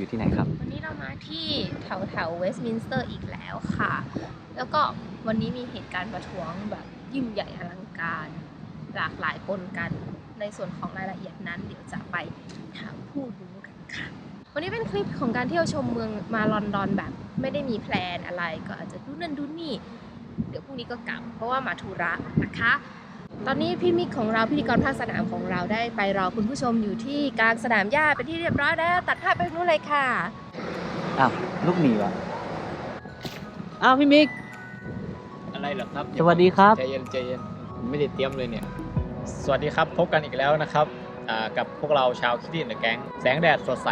อยู่ที่ไหนครับ วันนี้เรามาที่แถวแถวเวสต์มินสเตอร์อีกแล้วค่ะ แล้วก็วันนี้มีเหตุการณ์ประท้วงแบบยิ่งใหญ่อลังการ หลากหลายปนกัน ในส่วนของรายละเอียดนั้นเดี๋ยวจะไปถามผู้รู้กันค่ะ วันนี้เป็นคลิปของการเที่ยวชมเมืองมาลอนดอนแบบไม่ได้มีแพลนอะไรก็อาจจะดูนั่นดูนี่ เดี๋ยวพรุ่งนี้ก็กลับเพราะว่ามาธุระนะคะ ตอนนี้พี่มิกของเราพิธีกรภาคสนามของเราได้ไปรอคุณผู้ชมอยู่ที่กลางสนามหญ้าเป็นที่เรียบร้อยแล้ว ตัดภาพไปนู้นเลยค่ะ อ้าวลูกหมีวะอ้าวพี่มิก อะไรเหรอครับสวัสดีครับ ใจเย็นใจเย็นไม่ได้เตรียมเลยเนี่ย สวัสดีครับพบกันอีกแล้วนะครับอ่ากับพวกเราชาวคิดดี้เดอะแก๊งแสงแดดสดใส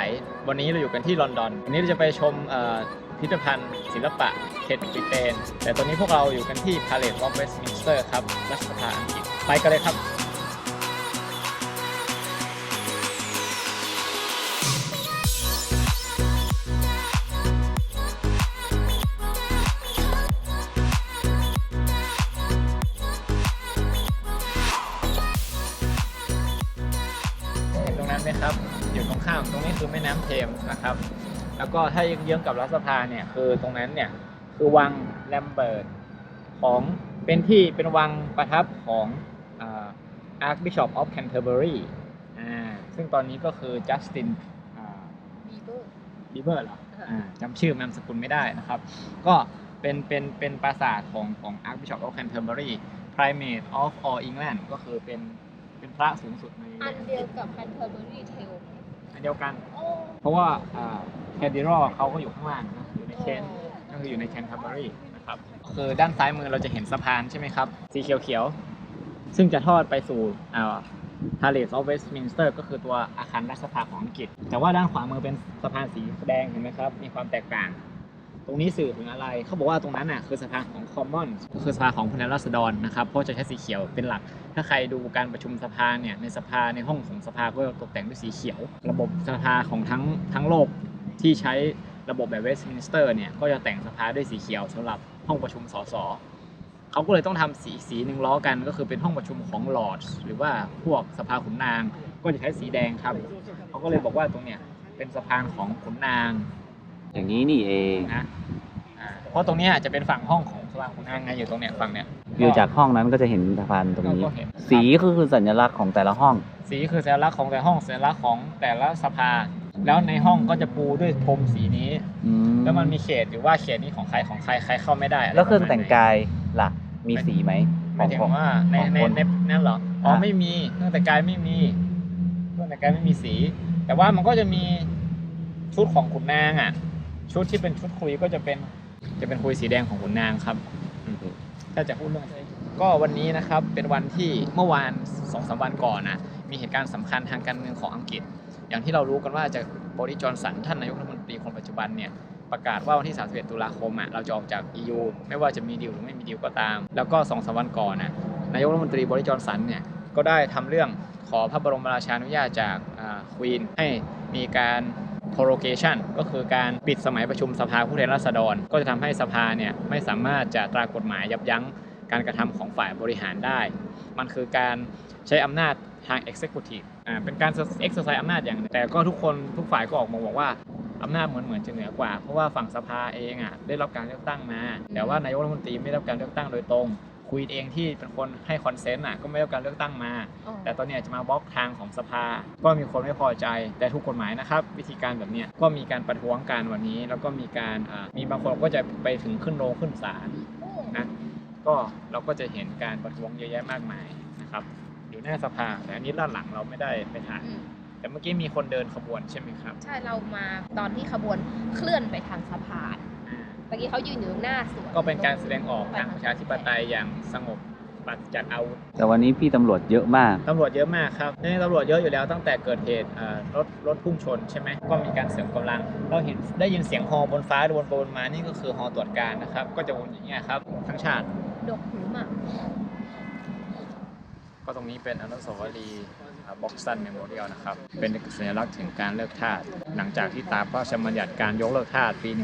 วันนี้เราอยู่กันที่ลอนดอน วันนี้เราจะไปชมเอ่อพิพิธภัณฑ์ศิลปะเขตบริเตนแต่ตอนนี้พวกเราอยู่กันที่ Palace of Westminster ครับรัฐสภาอังกฤษ ไปกันเลยครับ เห็นตรงนั้นไหมครับ อยู่ตรงข้ามตรงนี้คือแม่น้ำเทมส์นะครับ แล้วก็ถ้าเยื้องๆกับรัฐสภาเนี่ยคือตรงนั้นเนี่ยคือวังแลมเบิร์ตของเป็นที่เป็นวังประทับของ อาร์คบิชอปออฟแคนเทอร์เบอรีอ่าซึ่งตอนนี้ก็คือจัสตินบีเบอร์บีเบอร์เหรออ่าจำชื่อนามสกุลไม่ได้นะครับ ก็เป็นเป็นเป็นปราสาทของของ Archbishop of Canterbury Primate of all England ก็คือเป็นเป็นพระสูงสุดในอันเดียวกับคันเทอร์เบอรี่เทลอันเดียวกันโอ้เพราะว่าแคดดิรอเขาก็อยู่ข้างล่างนะอยู่ในเคนก็คืออยู่ในแคนเทอร์เบอรีนะครับคือด้านซ้ายมือเราจะเห็นสะพานใช่ไหมครับ สีเขียวๆ ซึ่งจะทอดไปสู่พาเลสออฟเวสต์มินสเตอร์ก็คือตัวอาคารรัฐสภาของอังกฤษ แต่ว่าด้านขวามือเป็นสะพานสีแดงเห็นไหมครับ มีความแตกต่าง ตรงนี้สื่อถึงอะไร เขาบอกว่าตรงนั้นน่ะคือสภาของ Common ก็คือสภาของพนักราษฎรนะครับ เพราะจะใช้สีเขียวเป็นหลัก ถ้าใครดูการประชุมสภาเนี่ยในสภาในห้องของสภาก็ตกแต่งด้วยสีเขียว ระบบสภาของทั้งทั้งโลกที่ใช้ระบบแบบเวสต์มินสเตอร์เนี่ยก็จะแต่งสภาด้วยสีเขียวสำหรับห้องประชุมสส เขาก็เลยต้องทำสีสีหนึ่งล้อกัน ก็คือเป็นห้องประชุมของลอร์ดหรือว่าพวกสภาขุนนาง ก็จะใช้สีแดงครับ เขาก็เลยบอกว่าตรงเนี้ยเป็นสะพานของขุนนาง อย่างนี้นี่เองนะอ่าเพราะตรงเนี้ยจะเป็นฝั่งห้องของสภาขุนนางไงอยู่ตรงเนี้ยฝั่งเนี้ยวิวจากห้องนั้นก็จะเห็นสะพานตรงนี้ ก็เห็นสีก็คือสัญลักษณ์ของแต่ละห้อง สีคือสัญลักษณ์ของแต่ห้องสัญลักษณ์ของแต่ละสภา แล้วในห้องก็จะปูด้วยพรมสีนี้ อืมแล้วมันมีเขตอยู่ว่าเขตนี้ของใครของใครใครเข้าไม่ได้ะไแล้วเครื่องแต่งประมาณไหนกาย ล่ะ มีสีไหมหมายถึงว่าในของในคน ในนั่นเหรออ๋อฮะไม่มีเครื่องแต่งกายไม่มีเครื่องแต่งกายไม่มีสี แต่ว่ามันก็จะมีชุดของขุนนางอะ ชุดที่เป็นชุดคุยก็จะเป็นจะเป็นคุยสีแดงของขุนนางครับถ้าจะพูดเรื่องก็วันนี้นะครับเป็นวันที่เมื่อวานสองสามวันก่อนนะมีเหตุการณ์สำคัญทางการเมืองของอังกฤษ อย่างที่เรารู้กันว่าจากบริจอนสันท่านนายกรัฐมนตรีคนปัจจุบันเนี่ย ประกาศว่าวันที่ 31 ตุลาคมอะเราจะออกจาก EU ไม่ว่าจะมีดีลหรือไม่มีดีลก็ตาม แล้วก็สองสามวันก่อนนะนายกรัฐมนตรีบริจอนสันเนี่ยก็ได้ทำเรื่องขอพระบรมราชานุญาตจากควีนให้มีการ prorogation ก็คือการปิดสมัยประชุมสภาผู้แทนราษฎร ก็จะทำให้สภาเนี่ยไม่สามารถจะตรากฎหมายยับยั้งการกระทำของฝ่ายบริหารได้ มันคือการใช้อำนาจทาง executive อ่าเป็นการ exercise อำนาจอย่างหนึ่งแต่ก็ทุกคนทุกฝ่ายก็ออกมาบอกว่า อำนาจเหมือนเหมือนจะเหนือกว่า เพราะว่าฝั่งสภาเองอะได้รับการเลือกตั้งมา แต่ว่านายกรัฐมนตรีไม่ได้รับการเลือกตั้งโดยตรง คุยเองที่เป็นคนให้คอนเซนต์อะก็ไม่ได้รับการเลือกตั้งมาอ๋อแต่ตอนเนี้ยจะมาบล็อกทางของสภา ก็มีคนไม่พอใจ แต่ถูกกฎหมายนะครับ วิธีการแบบเนี้ยก็มีการประท้วงกันวันนี้ แล้วก็มีการอ่ามีบางคนก็จะไปถึงขึ้นโรงขึ้นศาลนะก็เราก็จะเห็นการประท้วงเยอะแยะมากมายนะครับอยู่หน้าสภาแต่อันนี้ด้านหลังเราไม่ได้ไปถ่ายอืม แต่เมื่อกี้มีคนเดินขบวนใช่ไหมครับ ใช่เรามาตอนที่ขบวนเคลื่อนไปทางสะพานอ่าเมื่อกี้เขายืนอยู่หน้าสวนก็เป็นการแสดงออกทางประชาธิปไตยอย่างสงบปราศจากอาวุธแต่วันนี้พี่ตำรวจเยอะมากตำรวจเยอะมากครับนี่ตำรวจเยอะอยู่แล้วตั้งแต่เกิดเหตุเอ่อรถรถพุ่งชนใช่ไหมก็มีการเสริมกำลัง เราเห็นได้ยินเสียงฮอบนฟ้าวนไปวนมานี่ก็คือฮอตรวจการนะครับ ก็จะวนอย่างเงี้ยครับทั้งชาติดกหูมากก็ตรงนี้เป็นอนุสาวรีย์ บ็อกซันเมโมเรียลนะครับ เป็นสัญลักษณ์ถึงการเลิกทาส หลังจากที่ตามพระราชบัญญัติการยกเลิกทาสปี 1833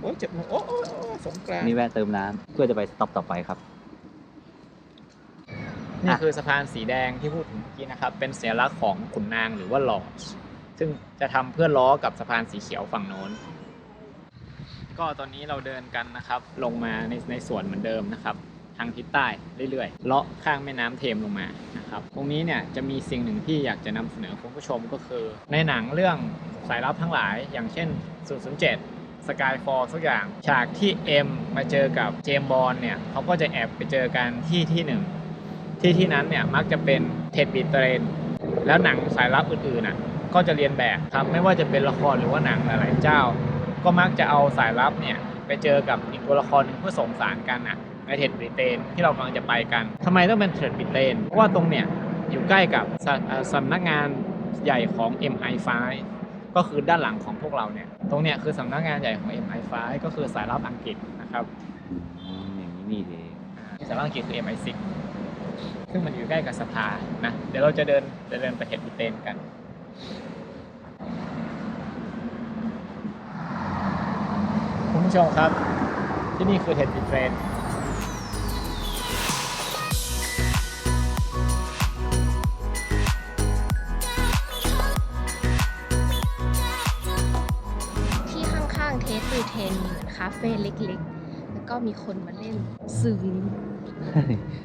โอ้ยเจ็บมือโอ้โอ้โอ้สงกรานต์นี่แวะเติมน้ำเพื่อจะไปสต็อปต่อไปครับ นี่คือสะพานสีแดงที่พูดถึงเมื่อกี้นะครับ เป็นสัญลักษณ์ของขุนนางหรือว่าลอดซึ่งจะทำเพื่อล้อกับสะพานสีเขียวฝั่งโน้นก็ตอนนี้เราเดินกันนะครับ ลงมาในในสวนเหมือนเดิมนะครับ ทางทิศใต้เรื่อยๆ เลาะข้างแม่น้ำเทมลงมานะครับตรงนี้เนี่ยจะมีสิ่งหนึ่งที่อยากจะนำเสนอคุณผู้ชมก็คือ ในหนังเรื่องสายลับทั้งหลาย อย่างเช่น 007 Skyfall สักอย่างฉากที่เอ็มมาเจอกับเจมบอลเนี่ยเขาก็จะแอบไปเจอกันที่ที่หนึ่งที่ที่นั้นเนี่ยมักจะเป็นเท็ดบีเทรนแล้วหนังสายลับอื่นๆน่ะก็จะเรียนแบบครับไม่ว่าจะเป็นละครหรือว่าหนังหลายๆเจ้า ก็มักจะเอาสายลับเนี่ยไปเจอกับอีกตัวละครหนึ่งเพื่อส่งสารกันอะ เท็ดบริเตนที่เรากำลังจะไปกันทำไมต้องเป็นเท็ดบริเตนเพราะว่าตรงเนี่ยอยู่ใกล้กับสเอ่อสำนักงานใหญ่ของ MI5 ก็คือด้านหลังของพวกเราเนี่ย ตรงเนี่ยคือสำนักงานใหญ่ของ MI5 ก็คือสายลับอังกฤษนะครับอืมอย่างนี้นี่เองสายลับอังกฤษคือ MI6 ซึ่งมันอยู่ใกล้กับสภานะ เดี๋ยวเราจะเดินจะเดินไปเท็ดบริเตนกัน คุณผู้ชมครับ ที่นี่คือเท็ดบริเตนาเฟ่เล็กๆ แล้วก็มีคนมาเล่นซึง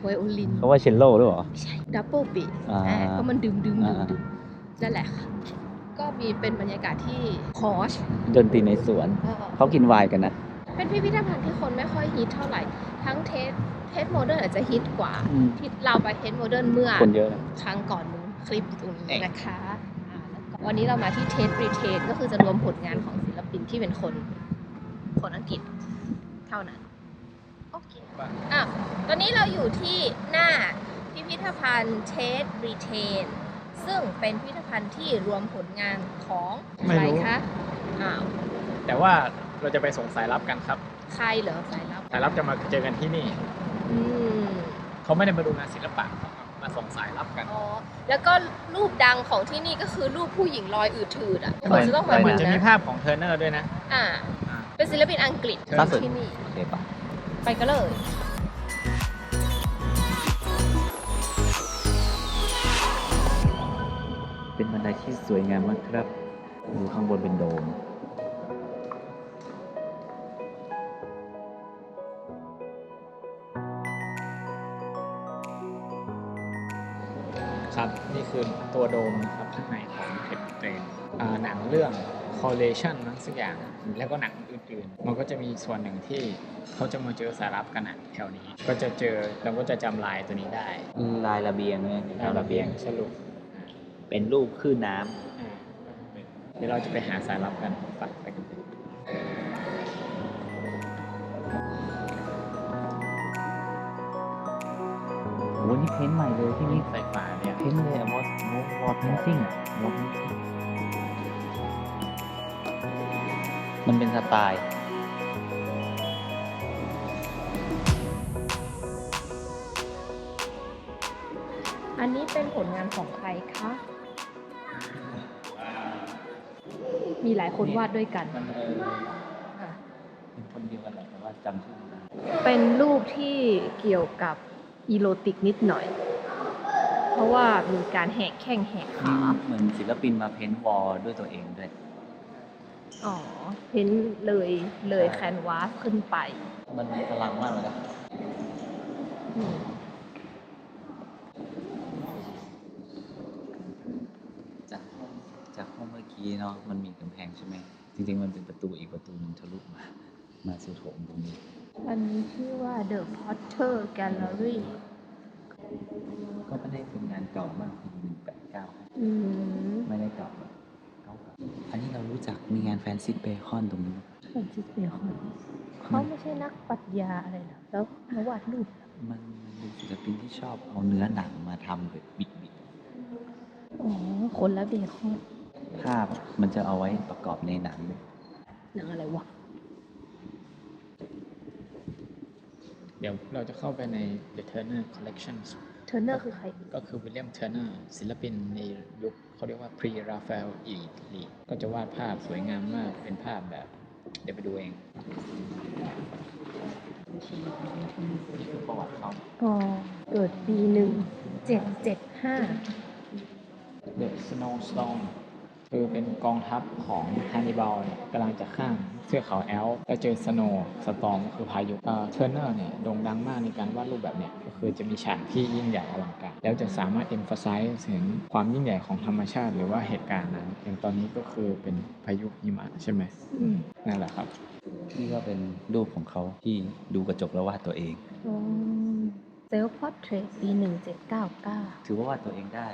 ไวโอลินเขาว่าเชลโล่ด้วยเหรอไม่ใช่ดับเบิลบีอ่าเพราะมันดึงดึงดึงอ่าดึงนั่นแหละค่ะ ก็มีเป็นบรรยากาศที่พอชดนตรีในสวน เขากินไวน์กันนะ เป็นพิพิธภัณฑ์ที่คนไม่ค่อยฮิตเท่าไหร่ ทั้งเทสเทสโมเดิร์นอาจจะฮิตกว่าอืมที่เราไปเทสโมเดิร์นเมื่อคนเยอะนะครั้งก่อนนู้นคลิปตรงเอ๊ะนี้นะคะอ่าแล้วก็วันนี้เรามาที่เทสรีเทสก็คือจะรวมผลงานของศิลปินที่เป็นคน คนอังกฤษเท่านั้น โอเคอะตอนนี้เราอยู่ที่หน้าพิพิธภัณฑ์เทสรีเทน ซึ่งเป็นพิพิธภัณฑ์ที่รวมผลงานของไม่ใครรู้คะอ้าวแต่ว่าเราจะไปส่งสายลับกันครับ ใครเหรอสายลับ สายลับจะมาเจอกันที่นี่อืมเขาไม่ได้มาดูงานศิลปะเขามาส่งสายลับกัน อ๋อ แล้วก็รูปดังของที่นี่ก็คือรูปผู้หญิงลอยอืดถืดอะคนจะต้องมาเหมืดูอนจะมีนะภาพของเธอนั่นด้วยนะ อ่าอ่า เป็นศิลปินอังกฤษล่าสุด ที่นี่ โอเคปะไปกันเลยเป็นบันไดที่สวยงามมากครับดูข้างบนเป็นโดม ครับนี่คือตัวโดมนะครับข้างในของเพชรเตรนอ่าหนังเรื่อง collation นั่นสักอย่าง แล้วก็หนัง อื่นๆมันก็จะมีส่วนหนึ่งที่เขาจะมาเจอสายลับกันอะแถวนี้ ก็จะเจอเราก็จะจำลายตัวนี้ได้ลายระเบียงเนี่ยลายระเบียง สรุปเป็นรูปคลื่นน้อ่าเดี๋ยวเราจะไปหาสายลับกันไปไปกันเลยำโอ้นี่เพ้นท์ใหม่เลยที่นี่ไฟฟ้าเนี่ย เพ้นท์เลยอะมดมดวอลเพนซิ่งอะวอลเพนซิ่ง มันเป็นสไตล์อันนี้เป็นผลงานของใครคะ มีหลายคนวาดด้วยกัน มันเอออะเป็นคนเดียวกันแหละแต่ว่าจำชื่อไม่ได้เป็นรูปที่เกี่ยวกับอีโรติกนิดหน่อย เพราะว่ามีการแหกแข้งแหกขา เหมือนศิลปินมาเพ้นท์วอลด้วยตัวเองด้วย อ๋อเพ้นเลยเลยแคนวาสขึ้นไป มันมีพลังมากเลยนะอืมจากห้องจากห้องเมื่อกี้เนาะมันมีกำแพงใช่ไหมจริงๆมันเป็นประตูอีกประตูหนึงทะลุมา มาสู่โถงตรงนี้ อันนี้ชื่อว่า The Potter Gallery ก็ไม่ได้เป็นงานเก่ามากปีหนึ่งแปดเก้าอืม ไม่ได้เก่าแบบเก่าๆ อันนี้เรารู้จักมีงานแฟนซิสเบคอนตรงนี้ฟรานซิสเบคอนเขาไม่ใช่นักปรัชญาอะไรหรอแล้วมาวาดรูปเหรอมันมันเป็นศิลปินที่ชอบเอาเนื้อหนังมาทำแบบบิดอ๋อคนละเบคอนๆภาพมันจะเอาไว้ประกอบในหนังหนังอะไรวะเดี๋ยวเราจะเข้าไปใน The Turner Collections เทอร์เนอร์คือใคร ก็คือวิลเลียมเทอร์เนอร์ศิลปินในยุคเขาเรียกว่า pre Raphael elite ก็จะวาดภาพสวยงามมากเป็นภาพแบบ เดี๋ยวไปดูเองนี่คือประวัติเขาอ๋อเกิดปีหนึ่งเจ็ดเจ็ดห้า The Snowstorm คือเป็นกองทัพของฮันนิบาลเนี่ยกำลังจะข้ามเทือกเขาแอลป์แล้วเจอสโนว์สตอมคือพายุเทอร์เนอร์เนี่ยโด่งดังมากในการวาดรูปแบบเนี้ยก็คือจะมีฉากที่ยิ่งใหญ่อลังการ แล้วจะสามารถ emphasize ถึงความยิ่งใหญ่ของธรรมชาติ หรือว่าเหตุการณ์นั้นอย่างตอนนี้ก็คือเป็นพายุหิมะใช่ไหมนั่นแหละครับนี่ก็เป็นรูปของเขาที่ดูกระจกแล้ววาดตัวเองเซลฟ์พอร์เทรตปีหนึ่งเจ็ดเก้าเก้าถือว่าวาดตัวเองได้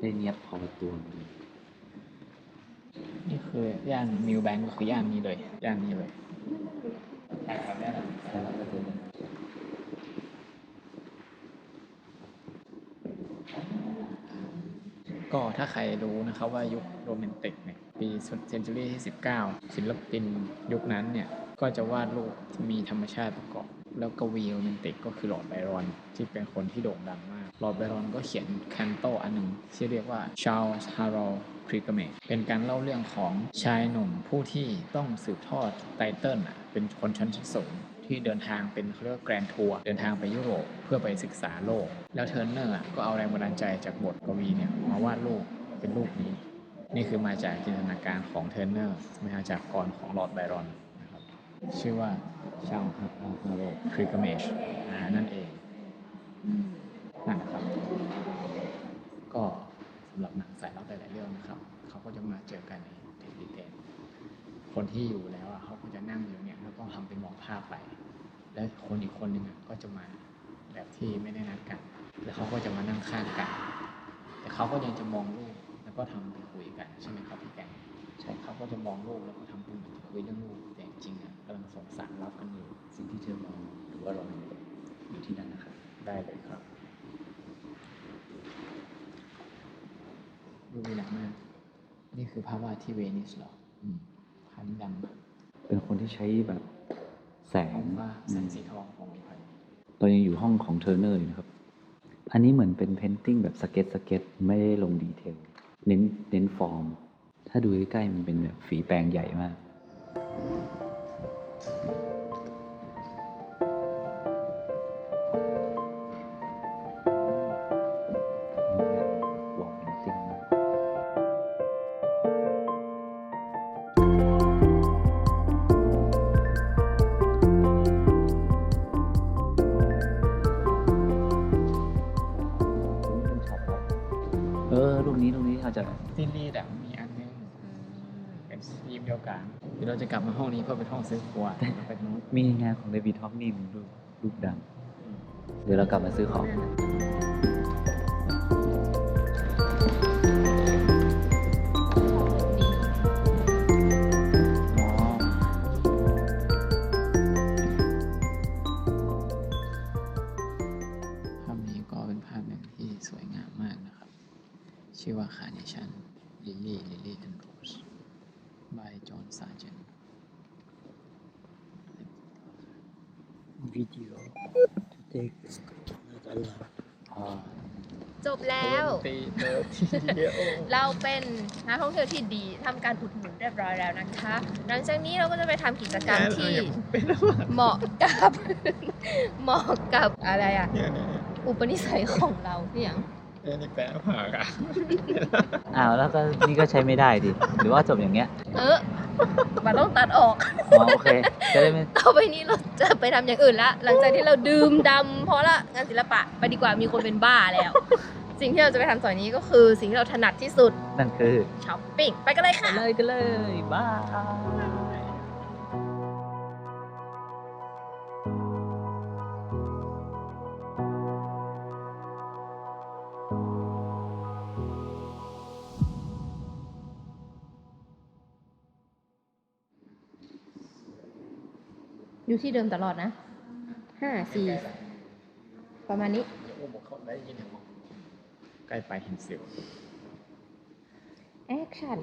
ได้เนียบพอตัวดี นี่คือย่านมิลแบงก็คือย่านนี้เลยย่านนี้เลยใช่ครับย่านนั้นใช่แล้วก็ถ้าใครรู้นะครับว่ายุคโรแมนติกเนี่ยปีเซนจูรี่ที่ 19 ศิลปินยุคนั้นเนี่ยก็จะวาดรูปที่มีธรรมชาติประกอบ แล้วก็วีโรแมนติกก็คือหลอดไบรอนที่เป็นคนที่โด่งดังมาก ลอร์ดไบรอนก็เขียนแคนโตอันหนึ่งที่เรียกว่า Charles Harold p r i g a m e เป็นการเล่าเรื่องของชายหนุ่มผู้ที่ต้องสืบทอดไตเติลอะเป็นคนชั้นสูงที่เดินทางเป็นเรียกว่าแกรนทัวร์เดินทางไปยุโรปเพื่อไปศึกษาโลก แล้วเทอร์เนอร์อะก็เอาแรงบันดาลใจจากบทกวีเนี่ยมาวาดรูปเป็นรูปนี้ นี่คือมาจากจินตนาการของเทอร์เนอร์มาจากกรของลอร์ดไบรอนนะครับชื่อว่าชาวฮาฮาโรคริกเมชนั่นเองนั่นนะครับ ก็สำหรับหนังสายลับหลายๆเรื่อง นะครับ เขาก็จะมาเจอกันในเทคดีเทนคนที่อยู่แล้วอะเขาก็จะนั่งอยู่เนี่ยแล้วก็ทำเป็นมองภาพไป แล้วคนอีกคนหนึ่งอะก็จะมาแบบที่ไม่ได้นัดกัน แล้วเขาก็จะมานั่งข้างกัน แต่เขาก็ยังจะมองลูกแล้วก็ทำเป็นคุยกันใช่ไหมครับพี่แกงใช่เขาก็จะมองลูกแล้วก็ทำเป็นเหมือนคุยเรื่องลูกแต่จริงๆอะกำลังสงสารรับกันอยู่สิ่งที่เธอมองหรือว่าเราอยู่ที่นั่นนะครับได้เลยครับ ดูดีหนักมาก นี่คือภาพวาดที่เวนิสเหรออืมภาพนี้ดังมากเป็นคนที่ใช้แบบแสผงมว่าแสงสีทองของไทยเรายังอยู่ห้องของเทอร์เนอร์อยู่นะครับ อันนี้เหมือนเป็นเพนติ้งแบบสเก็ตสเก็ตไม่ได้ลงดีเทล เน้นเน้นฟอร์ม ถ้าดูใกล้ๆมันเป็นแบบฝีแปรงใหญ่มากวอ เป็นทีมเดียวกันเดี๋ยวเราจะกลับมาห้องนี้เพื่อเป็นห้องซื้อครัวแล้วไปนู้นมีงานของเดวิดท็อปนี่รูปรูปดังเดี๋ยวเรากลับมาซื้อของอ๋อภาพนี้ก็เป็นภาพหนึ่งที่สวยงามมากนะครับ by John Sargent video to take not allowed. อ๋อจบแล้ว ตีเดิมทีเดียวเราเป็นนักท่องเที่ยวที่ดีทำการอุดหนุนเรียบร้อยแล้วนะคะ หลังจากนี้เราก็จะไปทำกิจกรรมที่เป็นแล้วอะเหมาะกับ เหมาะกับอะไรอะเนี่ยเนี่ยเนี่ยอุปนิสัยของเราพี่หยังเนี่ย นี่แปลว่าผากอะอ้าวแล้วก็นี่ก็ใช้ไม่ได้ดิ หรือว่าจบอย่างเงี้ย เออ มันต้องตัดออก อ๋อโอเค จะได้ไม่ต่อไปนี้เราจะไปทำอย่างอื่นละ หลังจากที่เราดื่มดำเพราะละงานศิลปะไปดีกว่ามีคนเป็นบ้าแล้ว สิ่งที่เราจะไปทำต่อนี้ก็คือสิ่งที่เราถนัดที่สุดนั่นคือช้อปปิ้งไปกันเลยค่ะ เลยกันเลยบ้าย อยู่ที่เดิมตลอดนะห้าสี่ประมาณนี้โอ้โหเขาได้ยินเหรอใกล้ไปเห็นสิวแอคชั่น